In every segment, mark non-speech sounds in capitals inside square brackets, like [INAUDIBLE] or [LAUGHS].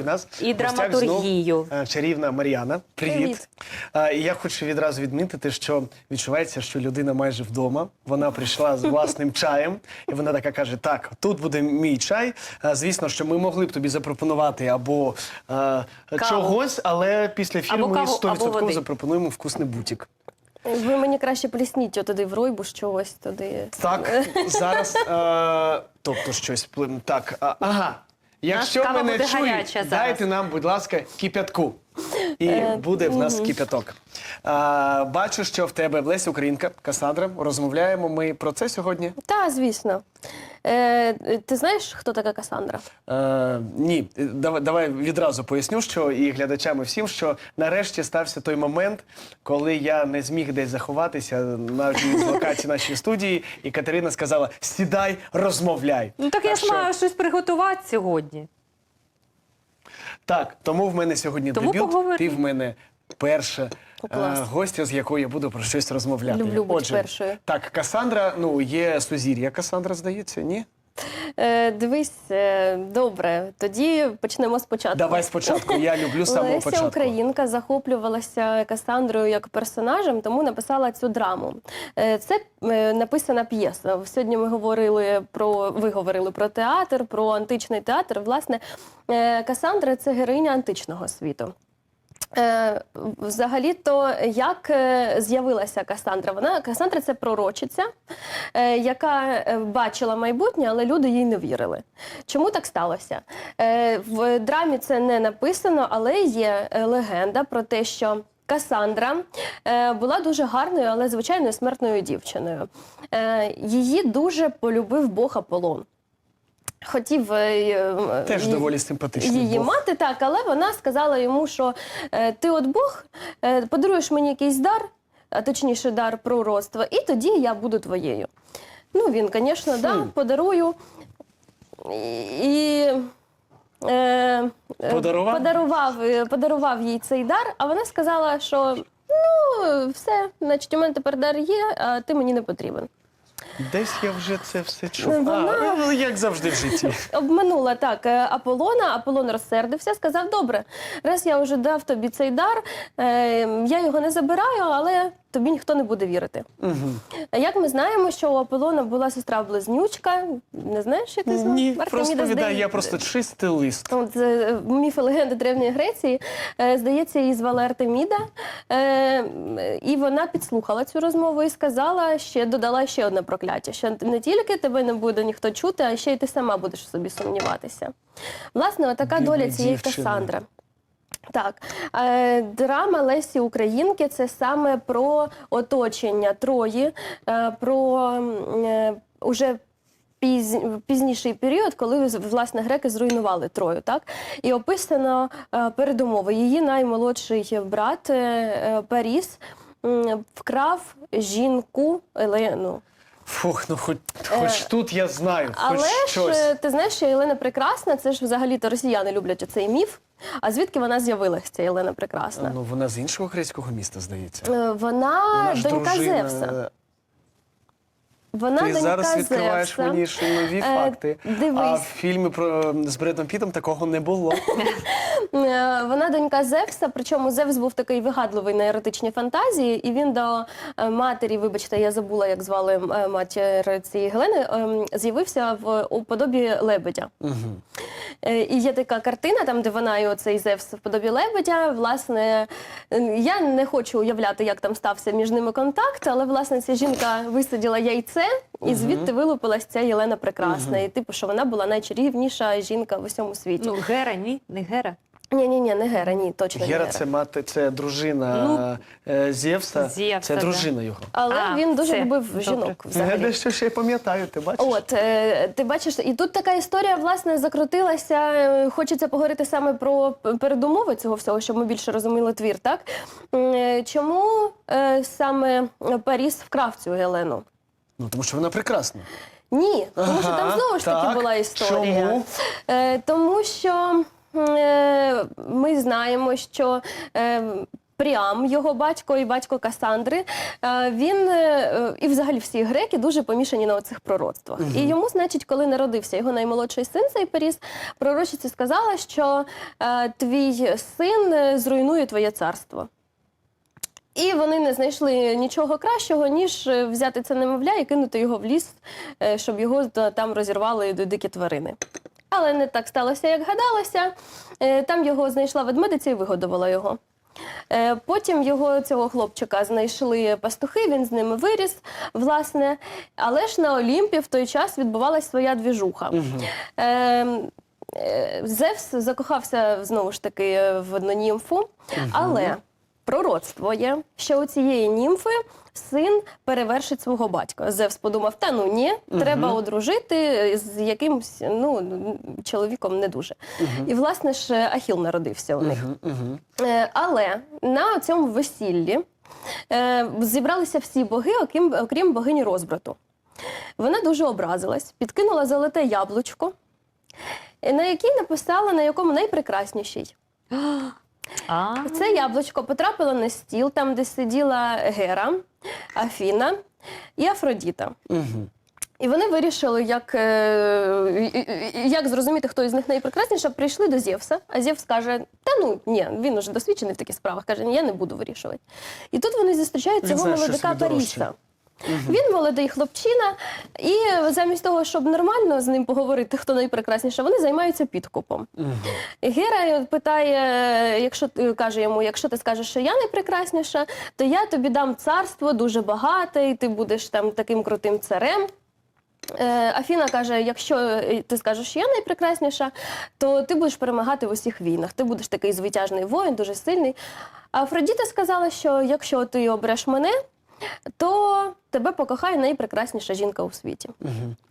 У нас І в драматургію. знов, е, чарівна Мар'яна. Привіт. Привіт. І я хочу відразу відмітити, що відчувається, що людина майже вдома. Вона прийшла з власним чаєм, і вона така каже: Так, тут буде мій чай. Звісно, що ми могли б тобі запропонувати або е, чогось, але після Або ми каву, 100% запропонуємо вкусний бутік. Ви мені краще плісніть туди в ройбу чогось туди. Так, зараз, е, тобто щось так. а, ага. Якщо кава мене буде чують, гаряча зараз. дайте нам, будь ласка, кип'ятку. І буде в нас кип'яток. А, бачу, що в тебе Лесь Українка, Касандра. Розмовляємо ми про це сьогодні. Та, звісно. Е, ти знаєш, хто така Касандра? Е, ні, давай, давай відразу поясню, що і глядачам, і всім, що нарешті стався той момент, коли я не зміг десь заховатися на локацій нашої студії, і Катерина сказала: сідай, розмовляй. Ну так я ж що- маю щось приготувати сьогодні. Так, тому в мене сьогодні Тому дебют. поговоримо. Ти в мене перша клас. е, гостя, з якою я буду про щось розмовляти. Люблю бути Отже, першою. Так, Касандра, ну є сузір'я Касандра, здається, ні? Е, дивись, е, добре, тоді почнемо спочатку. Давай спочатку. Я люблю з самого Леся початку. Українка захоплювалася Касандрою як персонажем, тому написала цю драму. Е, Це е, написана п'єса. Сьогодні ми говорили про ви говорили про театр, про античний театр. Власне, е, Касандра це героїня античного світу. Е, Взагалі-то, як е, з'явилася Касандра? Вона Касандра це пророчиця, е, яка бачила майбутнє, але люди їй не вірили. Чому так сталося? В драмі це не написано, але є легенда про те, що. Касандра була дуже гарною, але звичайною смертною дівчиною. Її дуже полюбив Бог Аполлон. Хотів е, е, Теж її- доволі симпатичний її Бог. мати, так, але вона сказала йому, що е, ти от Бог, е, подаруєш мені якийсь дар, а точніше дар пророцтва, і тоді я буду твоєю. Ну, він, звісно, да, подарую. І, е, е, Подарував? Подарував, е, подарував їй цей дар, а вона сказала, що ну, все, значить, у мене тепер дар є, а ти мені не потрібен. Десь я вже це все чув. Ну, вона- А, ну, як завжди в житті. [LAUGHS] Обманула так е, Аполлона. Аполлон розсердився, сказав: Добре, раз я вже дав тобі цей дар, е, я його не забираю, але тобі ніхто не буде вірити. Угу. Як ми знаємо, що у Аполлона була сестра близнючка, не знаєш, як ти знав? Ні, здається. я просто чистий лист. От, е, міфи легенди Древньої Греції, е, здається, її звали Артеміда, е, і вона підслухала цю розмову і сказала, ще додала ще одне прокляття: що не тільки тебе не буде ніхто чути, а ще й ти сама будеш собі сумніватися. Власне, отака доля цієї дівчина. Касандри. Так, е, драма Лесі Українки це саме про оточення Трої, е, про е, уже піз, пізніший період, коли власне греки зруйнували Трою. Так і описано е, передумови. Її наймолодший брат е, Паріс вкрав жінку Елену. Фух, ну хоч, хоч тут я знаю, хоч Але щось. е, ти знаєш, що Єлена Прекрасна, це ж взагалі-то росіяни люблять оцей міф. А звідки вона з'явилася, ця Єлена Прекрасна? Ну, вона з іншого грецького міста, здається. Е, Вона, Вона донька дружина. Зевса. Вона Ти зараз відкриваєш Зевса. мені ще нові Е, факти. дивись. А в фільмі про з Бредом Пітом такого не було. [LAUGHS] Е, Вона донька Зевса, причому Зевс був такий вигадливий на еротичні фантазії, і він до матері, вибачте, я забула, як звали матір цієї Гелени, ем, з'явився в у подобі лебедя. Е, І є така картина, там, де вона і оцей Зевс в подобі лебедя. Власне, е, я не хочу уявляти, як там стався між ними контакт, але власне ця жінка висадила яйце, і звідти вилупилась ця Єлена Прекрасна. І типу, що вона була найчарівніша жінка в усьому світі. Ну, Гера, ні, не Гера. Ні, ні, ні, не Гера, ні, точно не Гера Гера. це мати, це дружина е, Зевса. Зевса, Це да. дружина його. Але А, він дуже все, любив добре. жінок Я взагалі. дещо ще й пам'ятаю, ти бачиш? От е, ти бачиш, і тут така історія власне закрутилася. Е, Хочеться поговорити саме про п- передумови цього всього, щоб ми більше розуміли твір. Так М, е, чому е, саме Паріс вкрав цю Гелену? Ну тому що вона прекрасна. Ні, тому що Ага, там знову ж таки так. була історія. Чому? Е, тому що е, ми знаємо, що е, Пріам, його батько і батько Касандри, е, він е, і взагалі всі греки дуже помішані на оцих пророцтвах. І йому, значить, коли народився його наймолодший син цей Періс, пророчиця сказала, що е, твій син е, зруйнує твоє царство. І вони не знайшли нічого кращого, ніж е, взяти це немовля і кинути його в ліс, е, щоб його там розірвали дикі тварини. Але не так сталося, як гадалося. Е, Там його знайшла ведмедиця і вигодувала його. Е, Потім його цього хлопчика знайшли пастухи, він з ними виріс, власне. Але ж на Олімпі в той час відбувалась своя двіжуха. Е, Зевс закохався знову ж таки в одну німфу, але пророцтво є, що у цієї німфи син перевершить свого батька. Зевс подумав: та ну ні, треба одружити з якимсь ну, чоловіком не дуже. І, власне ж, Ахіл народився у них. Е, Але на цьому весіллі е, зібралися всі боги, окрім, окрім богині розбрату. Вона дуже образилась, підкинула золоте яблучко, на якій написала, на якому найпрекрасніший. [GASPS] А, Це яблучко потрапило на стіл, там, де сиділа Гера, Афіна і Афродіта. І вони вирішили, як, е, як зрозуміти, хто із них найпрекрасніша, прийшли до Зевса, а Зевс каже: Та ну ні, він уже досвідчений в таких справах. каже, ні, я не буду вирішувати. І тут вони зустрічають цього молодика. Паріса. Він молодий хлопчина, і замість того, щоб нормально з ним поговорити, хто найпрекрасніша, вони займаються підкупом. Гера питає, якщо каже йому, якщо ти скажеш, що я найпрекрасніша, то я тобі дам царство дуже багате, і ти будеш там таким крутим царем. Е, Афіна каже: якщо ти скажеш, що я найпрекрасніша, то ти будеш перемагати в усіх війнах. Ти будеш такий звитяжний воїн, дуже сильний. А Афродіта сказала, що якщо ти обереш мене, то тебе покохає найпрекрасніша жінка у світі.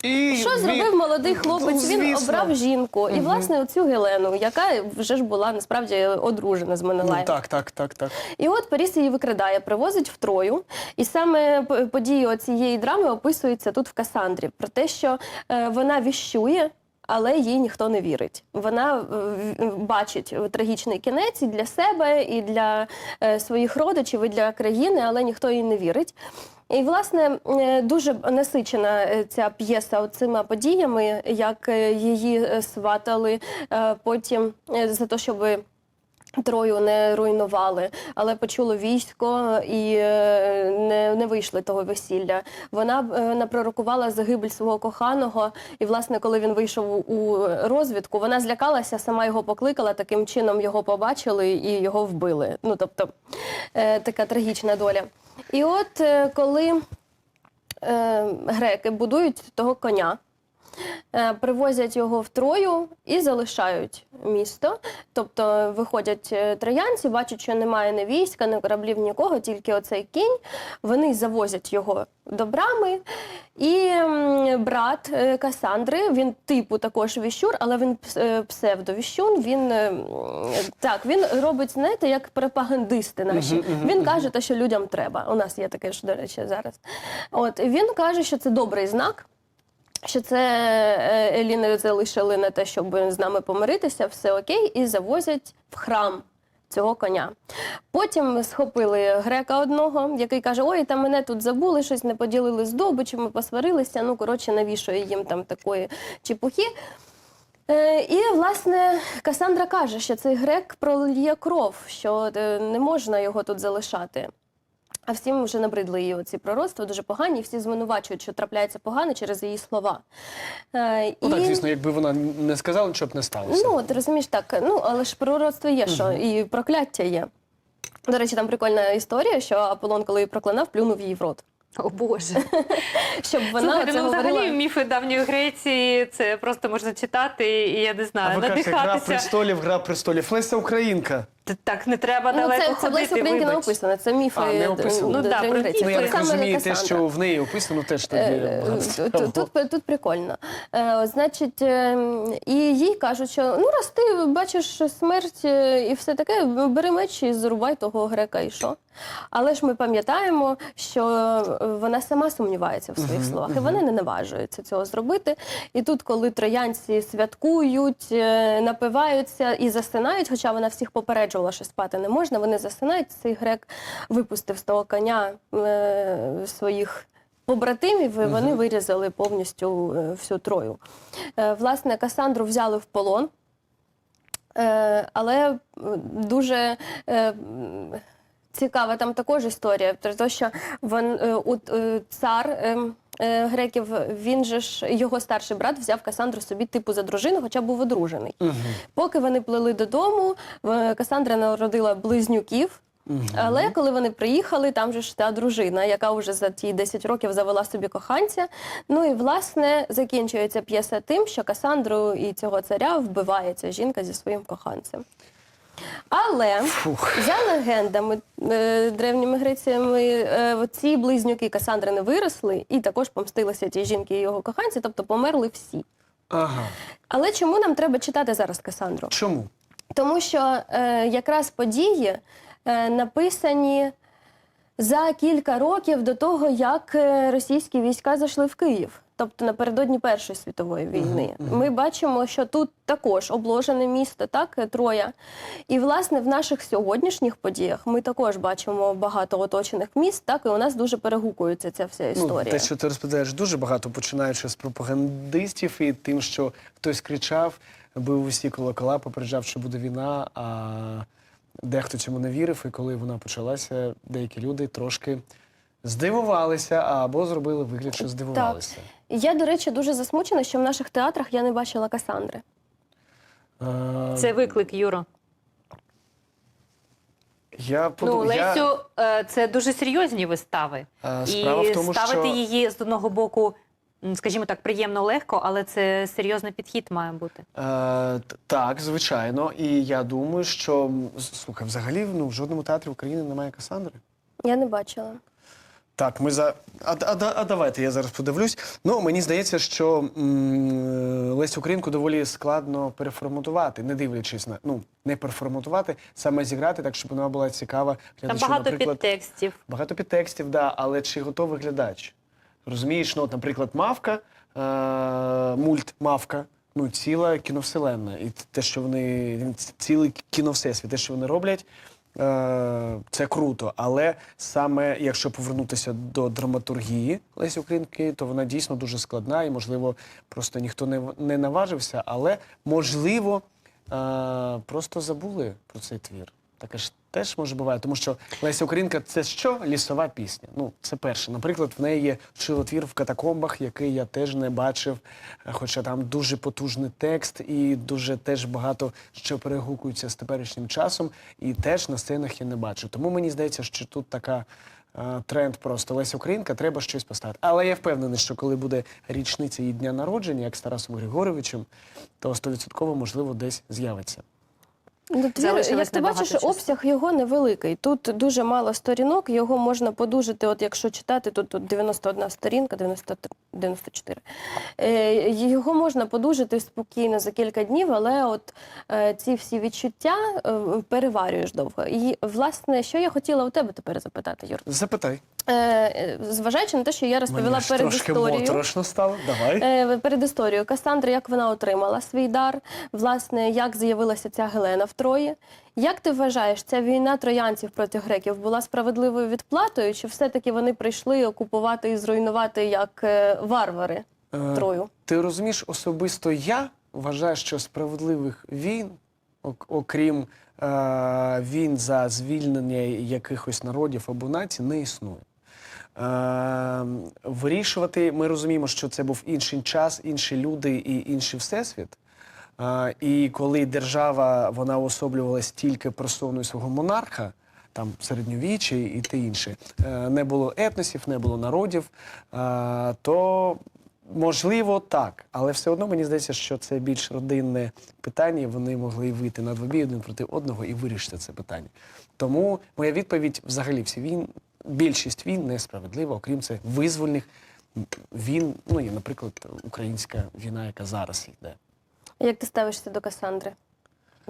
І Що він- зробив молодий хлопець? Він звісно. обрав жінку. І, власне, оцю Гелену, яка вже ж була насправді одружена з Ну, Менелаєм. так, так, так, так. І от Паріс її викрадає, привозить в Трою. І саме п- події цієї драми описуються тут в Касандрі. Про те, що е, вона віщує. Але їй ніхто не вірить. Вона е, в- бачить трагічний кінець і для себе, і для е, своїх родичів, і для країни, але ніхто їй не вірить. І, власне, е, дуже насичена е, ця п'єса цими подіями, як е, її е, сватали е, потім е, за те, щоби Трою не руйнували, але почуло військо і е, не, не вийшли того весілля. Вона е, напророкувала загибель свого коханого, і, власне, коли він вийшов у розвідку, вона злякалася, сама його покликала, таким чином його побачили і його вбили. Ну, тобто, е, така трагічна доля. І от е, коли е, греки будують того коня, привозять його в Трою і залишають місто. Тобто виходять е, троянці, бачать, що немає ні війська, ні кораблів, нікого, тільки оцей кінь. Вони завозять його до брами. І брат е, Касандри, він типу також віщур, але він пс- е, псевдовіщун. Він е, так, він робить, знаєте, як пропагандисти наші. Він каже те, що людям треба. У нас є таке ж, до речі, зараз. От він каже, що це добрий знак. Що це е, Еліни залишили на те, щоб з нами помиритися, все окей, і завозять в храм цього коня. Потім схопили грека одного, який каже: Ой, там мене тут забули, щось не поділили здобичу, ми посварилися. Ну, коротше, навішує їм там такої чепухи. Е, І, власне, Касандра каже, що цей грек проліє кров, що е, не можна його тут залишати. А всім вже набридли її оці пророцтва, дуже погані, і всі звинувачують, що трапляється погано через її слова. Е, Ну так, звісно, якби вона не сказала, нічого б не сталося. Ну, ти розумієш так, ну але ж пророцтво є, що і прокляття є. До речі, там прикольна історія, що Аполлон, коли її проклинав, плюнув її в рот. О Боже. [LAUGHS] Щоб вона Слухайте, це ну взагалі говорила. міфи давньої Греції це просто можна читати і я не а знаю, ви кажете, гра надихатися. престолів, гра престолів. Леся Українка. Т- Так не треба Ну, далеко це, це в ходити. Лесі Українки не вибач. описано, це міфи А, не описано. д- Ну, Древньої про Греції. Ну, я Це так саме розумію, те, що в неї описано, теж тоді. Е, багато е, цікавого. Тут, тут прикольно. Е, Значить, е, і їй кажуть, що ну раз ти бачиш смерть е, і все таке, бери меч і зарубай того грека, і що? Але ж ми пам'ятаємо, що е, вона сама сумнівається в своїх словах, і вони не наважуються цього зробити. І тут, коли троянці святкують, е, напиваються і засинають, хоча вона всіх попереджувала, що спати не можна, вони засинають. Цей грек випустив з того коня е, своїх. Побратимів і вони вирізали повністю е, всю трою. Власне, Касандру взяли в полон, але дуже цікава там також історія, про те, що вон, е, от, е, цар е, е, греків, він же ж його старший брат взяв Касандру собі типу за дружину, хоча був одружений. Мгм. Поки вони плили додому, Касандра народила близнюків. Мгм. Але коли вони приїхали, там же ж та дружина, яка вже за ті 10 років завела собі коханця. Ну і власне закінчується п'єса тим, що Касандру і цього царя вбиває ця жінка зі своїм коханцем. Але Фух. за легендами е, древніми грецями, е, ці близнюки Касандри не виросли і також помстилися тій жінки і його коханці, тобто померли всі. Ага. Але чому нам треба читати зараз Касандру? Чому? Тому що е, якраз події е, написані за кілька років до того, як е, російські війська зайшли в Київ, тобто напередодні Першої світової війни. Мгм, мгм. Ми бачимо, що тут також обложене місто, так, е, Троя. І власне в наших сьогоднішніх подіях ми також бачимо багато оточених міст, так і у нас дуже перегукується ця вся історія. Ну, те, що ти розповідаєш, дуже багато, починаючи з пропагандистів і тим, що хтось кричав, бив усі колокола, попереджав, що буде війна, а дехто цьому не вірив. І коли вона почалася, деякі люди трошки здивувалися або зробили вигляд, що здивувалися. Я, до речі, дуже засмучена, що в наших театрах я не бачила Касандри. Е, Це виклик, Юро. Я Ну, подумав, я, Лесю, е, це дуже серйозні вистави. е, справа І в тому, ставити що... її з одного боку, м, скажімо так, приємно легко, але це серйозний підхід має бути. Е, т- так, звичайно. І я думаю, що м, слухай, взагалі ну, в жодному театрі України немає Касандри. Я не бачила. Так, ми за. А, а, а, давайте я зараз подивлюсь. Ну, мені здається, що м, Лесю Українку доволі складно переформатувати, не дивлячись на ну, не переформатувати, саме зіграти так, щоб вона була цікава Там багато наприклад, підтекстів. Багато підтекстів, да, але чи готовий глядач? Розумієш, ну, от, наприклад, мавка, е, мульт Мавка, ну, ціла кіновселенна. І те, що вони цілий кіновсесвіт, те, що вони роблять, е, це круто. Але саме якщо повернутися до драматургії Лесі Українки, то вона дійсно дуже складна і, можливо, просто ніхто не, не наважився, але можливо, е, просто забули про цей твір. Таке ж теж може буває, тому що Леся Українка це що? Лісова пісня. Ну, це перше. Наприклад, в неї є шилотвір в катакомбах, який я теж не бачив, е, хоча там дуже потужний текст і дуже теж багато що перегукується з теперішнім часом, і теж на сценах я не бачу. Тому мені здається, що тут така. е, Тренд просто Леся Українка, треба щось поставити. Але я впевнений, що коли буде річниця її дня народження, як з Тарасом Григоровичем, то 100% можливо десь з'явиться. Ну, твір, як ти бачиш, часу. обсяг його невеликий. Тут дуже мало сторінок, його можна подужити, от якщо читати, тут, тут 91 сторінка, 93, 94. Е, його можна подужити спокійно за кілька днів, але от е, ці всі відчуття е, переварюєш довго. І, власне, що я хотіла у тебе тепер запитати, Юр? Запитай. Е, е, зважаючи на те, що я розповіла Мені перед історією. моторошно стало. Давай. Е, Перед історією Касандра, як вона отримала свій дар, власне, як з'явилася ця Гелена в Трої. Як ти вважаєш, ця війна троянців проти греків була справедливою відплатою, чи все-таки вони прийшли окупувати і зруйнувати як е, варвари Е, Трою? Ти розумієш, особисто я вважаю, що справедливих війн, ок- окрім е, війн за звільнення якихось народів або націй, не існує. Е, вирішувати, ми розуміємо, що це був інший час, інші люди і інший всесвіт. І коли держава вона уособлювалась тільки персоною свого монарха, там середньовіччя і те інше, е, не було етносів, не було народів, е, то можливо так. Але все одно мені здається, що це більш родинне питання, вони могли вийти на двобій один проти одного і вирішити це питання. Тому моя відповідь взагалі всі війн, більшість війн несправедлива, окрім це визвольних війн, ну і, наприклад, українська війна, яка зараз йде. Як ти ставишся до Касандри?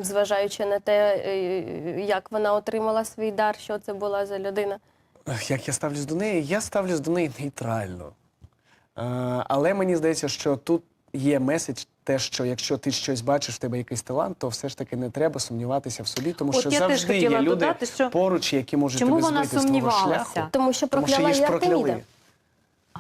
зважаючи на те, е, як вона отримала свій дар, що це була за людина. Як я ставлюсь до неї? Я ставлюсь до неї нейтрально. Е, але мені здається, що тут є меседж, те, що якщо ти щось бачиш, в тебе якийсь талант, то все ж таки не треба сумніватися в собі, тому От що я теж завжди є люди додати, що- поруч, які можуть Чому тебе вона збити з твого сумнівалася? шляху. Тому що Тому що прокляла ж її Артеміда. прокляли.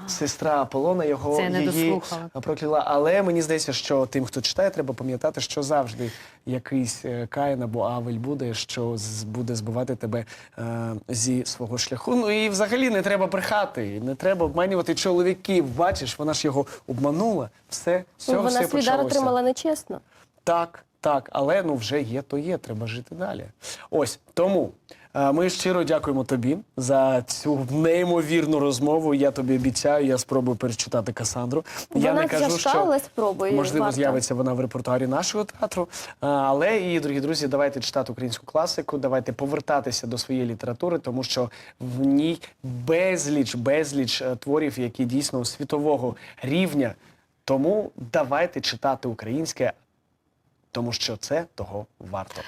Сестра Аполлона його Це я не її дослухала. прокляла. Але мені здається, що тим, хто читає, треба пам'ятати, що завжди якийсь е, Каїн або Авель буде, що з- буде збивати тебе е, зі свого шляху. Ну і взагалі не треба брехати, не треба обманювати чоловіків. Бачиш, вона ж його обманула. Все, з Ну, цього вона все свій дар почалося. отримала нечесно. Так, так, але ну вже є, то є, треба жити далі. Ось тому ми щиро дякуємо тобі за цю неймовірну розмову. Я тобі обіцяю, я спробую перечитати Касандру. я Вона не кажу, тяжка, що але спробує. можливо варто. з'явиться вона в репертуарі нашого театру. Е, Але і, дорогі друзі, давайте читати українську класику, давайте повертатися до своєї літератури, тому що в ній безліч, безліч е, творів, які дійсно світового рівня. Тому давайте читати українське, тому що це того варто.